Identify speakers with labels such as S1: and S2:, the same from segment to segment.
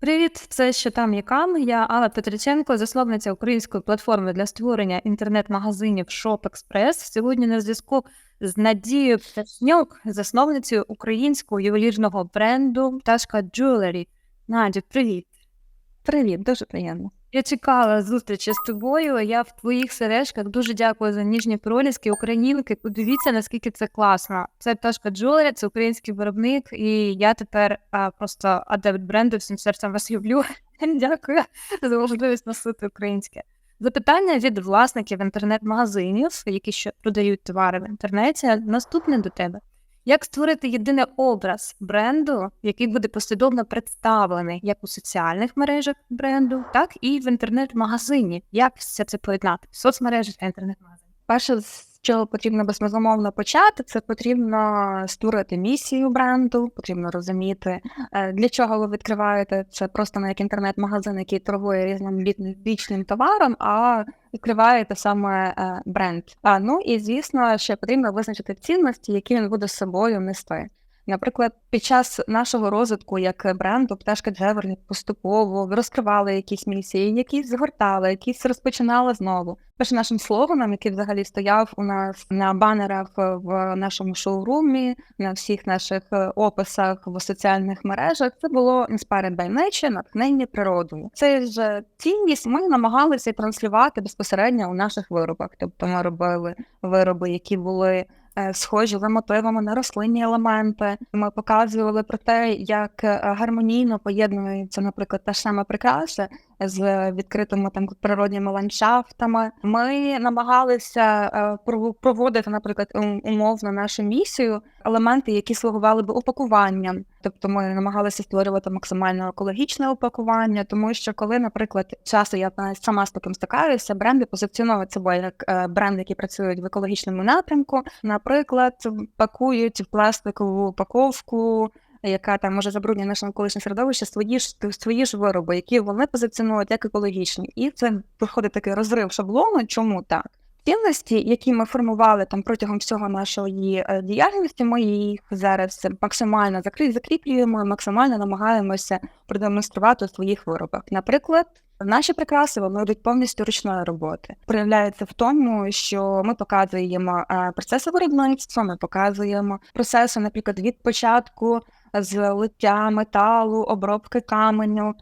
S1: Привіт, це що там якам. Я Алла Петриченко, засновниця української платформи для створення інтернет-магазинів ShopExpress. Сьогодні на зв'язку з Надією Пташнюк, засновницею українського ювелірного бренду Пташка Jewelry. Надю, привіт.
S2: Привіт, дуже приємно.
S1: Я чекала зустрічі з тобою. Я в твоїх сережках дуже дякую за ніжні проліски, українки. Подивіться, наскільки це класно. Це пташка Джулері, це український виробник, і я тепер а, просто адепт бренду всім серцем вас люблю. Дякую за можливість носити українське. Запитання від власників інтернет-магазинів, які ще продають товари в інтернеті. Наступне до тебе. Як створити єдиний образ бренду, який буде послідовно представлений як у соціальних мережах бренду, так і в інтернет-магазині? Як все це поєднати? Соцмережі та інтернет-магазин?
S2: Перше, чого потрібно безумовно почати, це потрібно створити місію бренду, потрібно розуміти, е, для чого ви відкриваєте це просто не як інтернет-магазин, який торгує різним бічним товаром, а відкриваєте саме е, бренд. А ну і звісно, ще потрібно визначити цінності, які він буде з собою нести. Наприклад, під час нашого розвитку як бренду пташка Джеверлі поступово розкривали якісь місії, якісь згортали, якісь розпочинали знову. Першим нашим слоганом, який взагалі стояв у нас на банерах в нашому шоурумі, на всіх наших е, описах в соціальних мережах, це було Inspired by Nature, натхнення природою. Це ж цінність ми намагалися транслювати безпосередньо у наших виробах. Тобто ми робили вироби, які були схожі за мотивами на рослинні елементи. Ми показували про те, як е, гармонійно поєднується, наприклад, та ж сама прикраса з відкритими там природніми ландшафтами. Ми намагалися е, проводити, наприклад, ум- умовно нашу місію, елементи, які слугували би упакуванням. Тобто ми намагалися створювати максимально екологічне упакування, тому що коли, наприклад, часу я сама з таким стикаюся, бренди позиціонують себе як е, бренди, які працюють в екологічному напрямку. Наприклад, пакують в пластикову упаковку. Яка там може забруднює наше навколишнє середовище, свої ж свої ж вироби, які вони позиціонують як екологічні, і це виходить такий розрив шаблону. Чому так? Цінності, які ми формували там протягом всього нашої е, діяльності, ми їх зараз максимально закрі- закріплюємо, максимально намагаємося продемонструвати у своїх виробах. Наприклад, наші прикраси вони йдуть повністю ручної роботи. Проявляється в тому, що ми показуємо е, процеси виробництва, ми показуємо процеси, наприклад, від початку з лиття металу, обробки каменю.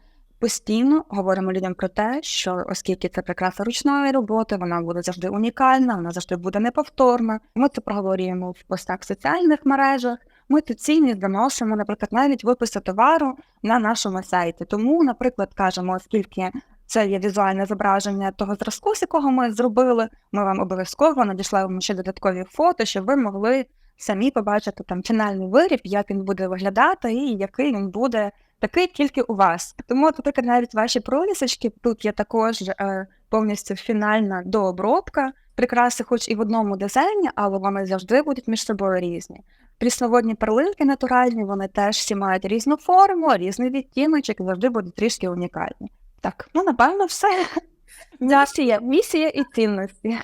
S2: Постійно говоримо людям про те, що оскільки це прикраса ручної роботи, вона буде завжди унікальна, вона завжди буде неповторна. Ми це проговорюємо в постах в соціальних мережах. Ми цю цінність доносимо, наприклад, навіть виписи товару на нашому сайті. Тому, наприклад, кажемо, оскільки це є візуальне зображення того зразку, з якого ми зробили, ми вам обов'язково надішлемо ще додаткові фото, щоб ви могли самі побачити там фінальний виріб, як він буде виглядати і який він буде такий тільки у вас. Тому, наприклад, навіть ваші пролісочки тут є також е, повністю фінальна дообробка. Прикраси, хоч і в одному дизайні, але вони завжди будуть між собою різні. Прісноводні перлинки натуральні, вони теж всі мають різну форму, різний відтіночок, і завжди будуть трішки унікальні. Так, ну напевно, все. Місія, місія і цінності.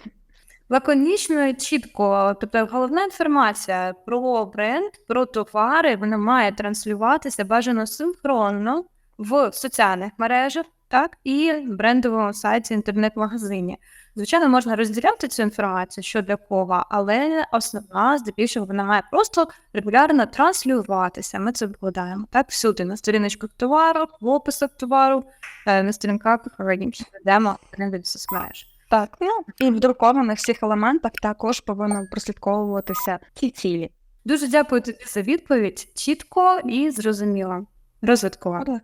S1: Лаконічно і чітко, тобто головна інформація про бренд, про товари, вона має транслюватися бажано синхронно в соціальних мережах, так і брендовому сайті інтернет-магазині. Звичайно, можна розділяти цю інформацію, що для кого, але основна, здебільшого, вона має просто регулярно транслюватися. Ми це вкладаємо так всюди на сторіночках товару, в описах товару, е, на сторінках ведемо брендові соцмережі.
S2: Так, ну і в друкованих всіх елементах також повинно прослідковуватися ці цілі.
S1: Дуже дякую тобі за відповідь. Чітко і зрозуміло. Розвиткова.